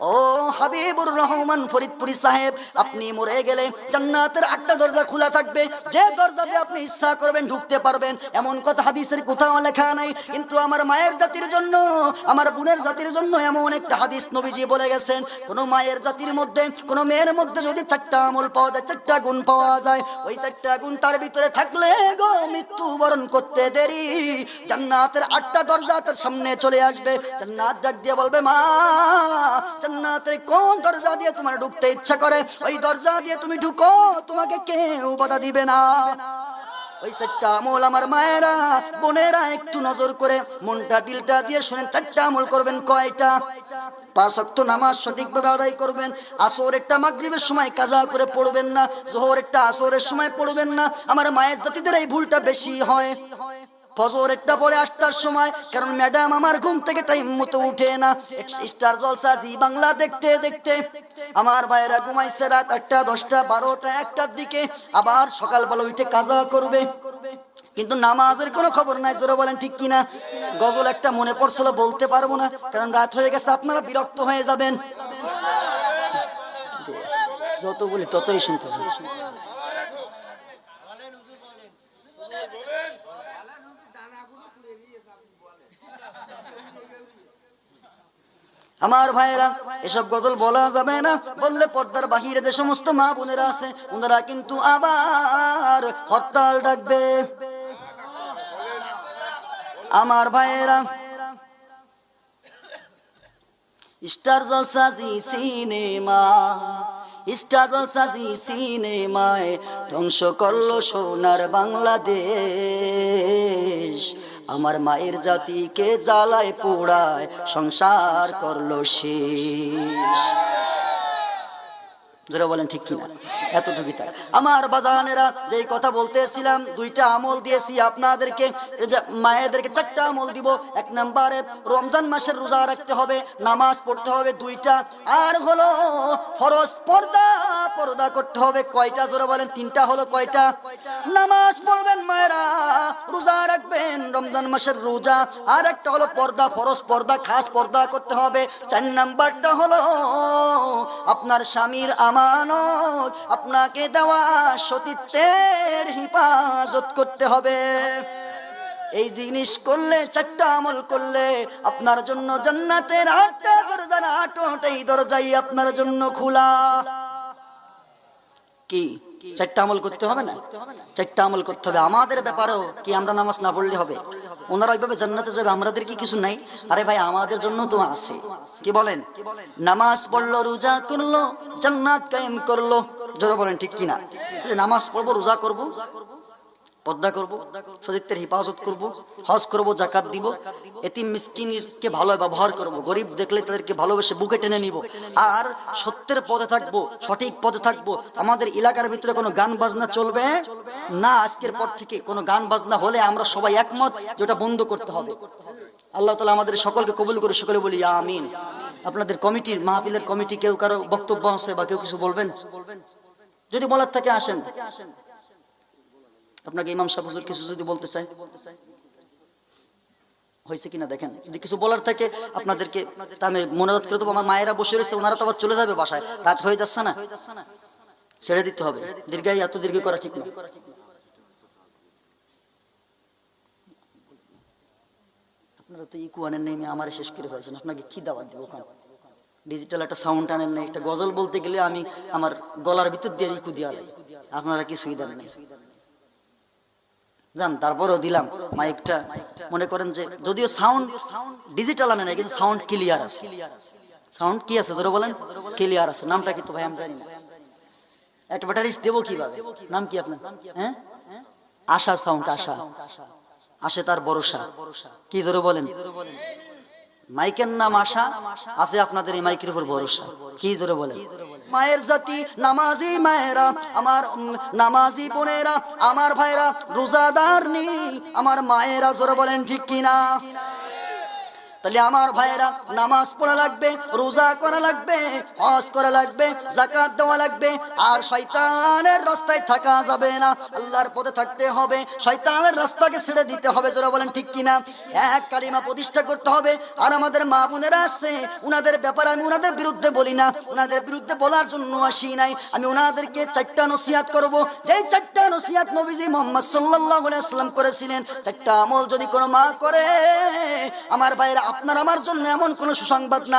Oh. Habibur Rahman Faridpuri সাহেব, আপনি মরে গেলে জান্নাতের আটটা দরজা খোলা থাকবে। যে দরজা দিয়ে আপনি ইচ্ছা করবেন ঢুকতে পারবেন। এমন কথা হাদিসের কোথাও লেখা নাই। কিন্তু আমার মায়ের জাতির জন্য, আমার বোনের জাতির জন্য এমন একটা হাদিস নবীজি বলে গেছেন, কোন মায়ের জাতির মধ্যে, কোন মেয়ের মধ্যে যদি চারটা আমল পাওয়া যায়, চারটা গুণ পাওয়া যায়, ওই চারটা গুণ তার ভিতরে থাকলে গো মৃত্যু বরণ করতে দেরি। জান্নাতের আটটা দরজা তার সামনে চলে আসবে। জান্নাত ডাক দিয়ে বলবে, মা, জান্নাতের কোন দরজা দিয়ে তোমার ঢুকতে ইচ্ছা করে, ওই দরজা দিয়ে তুমি ঢুকো, তোমাকে কেউ বাধা দিবে না। ওই চারটা আমল আমার মায়েরা, বোনেরা একটু নজর করে মনটা, দিলটা দিয়ে শুনেন, চারটা আমল করবেন কয়টা? পাঁচ অক্ট নামাজ সঠিকভাবে আদায় করবেন, আসর একটা মাগরিবের সময় কাজা করে পড়বেন না, জোহর একটা আসরের সময় পড়বেন না। আমার মায়ের জাতিদের এই ভুলটা বেশি হয়। ফজর একটা পরে আটটার সময়, কারণ ম্যাডাম আমার ঘুম থেকে টাইম মতো উঠে না। স্টার জলসা জি বাংলা দেখতে দেখতে আমার ভাইয়েরা ঘুমাইছে রাত আটটা, দশটা, বারোটা, একটার দিকে, আবার সকালবেলা উঠে কাজা করবে। কিন্তু নামাজের কোনো খবর নাই, জোরে বলেন, ঠিক কিনা? গজল একটা মনে পড়ছিল, বলতে পারব না, কারণ রাত হয়ে গেছে, আপনারা বিরক্ত হয়ে যাবেন। যত বলি ততই শুনতেছি আমার ভাইরা এসব গজল বলা যাবে না। বললে পর্দার বাহিরে যে সমস্ত মা বোনেরা আছে, ওনারা কিন্তু আবার হরতাল ডাকবে। আমার ভাইয়েরা, স্টার জলসাজি সিনেমা স্টার সাজি সিনেমায় ধ্বংস করল সোনার বাংলাদেশ। আমার মায়ের জাতিকে জ্বালায় পোড়ায়, সংসার করল শেষ। যারা বলেন ঠিক কিনা? এতটুকুই তাই। আমার বাজানেরা যেই কথা বলতেছিলাম, দুইটা আমল দিয়েছি আপনাদেরকে। মায়েদেরকে চারটা আমল দিব, এক নম্বরে রমজান মাসের রোজা রাখতে হবে, নামাজ পড়তে হবে দুইটা। আর হলো ফরজ পর্দা পর্দা করতে হবে কয়টা? জোরে বলেন, তিনটা হলো কয়টা? নামাজ পড়বেন মায়েরা, রোজা রাখবেন, রমজান মাসের রোজা। আর একটা হলো পর্দা, ফরজ পর্দা, খাস পর্দা করতে হবে। চার নাম্বারটা হলো আপনার স্বামীর আমানত, আপনাকে দেওয়া সতীত্বের হিফাজত করতে হবে। এই জিনিস করলে, চারটা আমল করলে আপনার জন্য জান্নাতের আটটা দরজার আটটাই দরজাই আপনার জন্য খোলা। কি? চারটা আমল করতে হবে না? চারটা আমল করতে হবে। আমাদের ব্যাপারেও কি আমরা নামাজ না পড়লে হবে? ওনারা ওইভাবে জান্নাতে যাবে, আমাদের কি কিছু নাই? আরে ভাই, আমাদের জন্য তো আছে। কি বলেন? নামাজ পড়ল, রোজা করল জান্নাত কায়েম করল। যারা বলেন, ঠিক কিনা? নামাজ পড়ব, রোজা করব? পদ্মা করব, সতীত্বের হেফাজত করব, হজ করব, জাকাত দিব, এতিম মিসকিনকে ভালো ব্যবহার করব, গরিব দেখলে তাদেরকে ভালোবেসে বুকে টেনে নিব। আর সত্যের পথে থাকব, সঠিক পথে থাকব, আমাদের এলাকার ভিতরে কোনো গান বাজনা চলবে? না, আজকের পর থেকে কোনো গান বাজনা হলে আমরা সবাই একমত যেটা বন্ধ করতে হবে। আল্লাহ তালা আমাদের সকলকে কবুল করে সকলে বলি আমিন। আপনাদের কমিটির, মাহফিলের কমিটি কেউ কারও বক্তব্য আছে বা কেউ কিছু বলবেন? যদি বলার থাকে আসেন। আপনাকে ইমাম সাহেব হুজুর কিছু যদি বলতে চাই হয়েছে কিনা দেখেন? যদি কিছু বলার থাকে, আপনাদেরকে আমি মনোরোধ করে দেবো আমার মায়েরা বসে রয়েছে, ওনারা তো আবার চলে যাবে বাসায়। রাত হয়ে যাচ্ছে না? ছেড়ে দিতে হবে। দীর্ঘাই এত দীর্ঘ করা ঠিক না। আপনারা তো ইকু আনেন নেই আমার শেষ করে ফেলছেন। আপনাকে কি দাওয়াত দিব ডিজিটাল একটা সাউন্ড আনেন নেই, একটা গজল বলতে গেলে আমি আমার গলার ভিতর দিয়ে ইকু দিয়া আপনারা কিছুই দেন নেই। জান তারপরেও দিলাম মাইকটা। মনে করেন যে যদিও সাউন্ড ডিজিটাল আনে না কিন্তু সাউন্ড ক্লিয়ার আছে। সাউন্ড কি আছে, জোরে বলেন? ক্লিয়ার আছে। নামটা কি তো ভাই, আমি জানি না। ব্যাটারিস দেবো কীভাবে? নাম কি আপনার? হ্যাঁ? আশা সাউন্ড আশা। আসে তার ভরসা। কি জোরে বলেন? মাইকের নাম আশা, আছে আপনাদের এই মাইকের উপর ভরসা। কি জোরে বলেন? মায়ের জাতি, নামাজি মায়েরা, আমার নামাজি বোনেরা, আমার ভাইরা রোজাদার নি আমার মায়েরা জোরে বলেন ঠিক কিনা? তাহলে আমার ভাইয়েরা নামাজ পড়া লাগবে, রোজা করা লাগবে, হজ করা লাগবে জাকাত দেওয়া লাগবে, আর শয়তানের রাস্তায় থাকা যাবে না। আল্লাহর পথে থাকতে হবে, শয়তানের রাস্তাকে ছেড়ে দিতে হবে, যারা বলেন ঠিক কিনা? এক কালিমা প্রতিষ্ঠা করতে হবে, আর আমাদের মা বোনেরা আছে, উনাদের ব্যাপারে আমি উনাদের বিরুদ্ধে বলি না, উনাদের বিরুদ্ধে বলার জন্য আসি নাই। আমি উনাদেরকে চারটা নসিহাত করব, যেই চারটা নসিহাত নবীজি মোহাম্মদ সাল্লাল্লাহু আলাইহি সাল্লাম করেছিলেন, চারটা আমল যদি কোনো মা করে, আমার ভাইয়েরা আপনার আমার জন্য এমন কোনো সুসংবাদ না।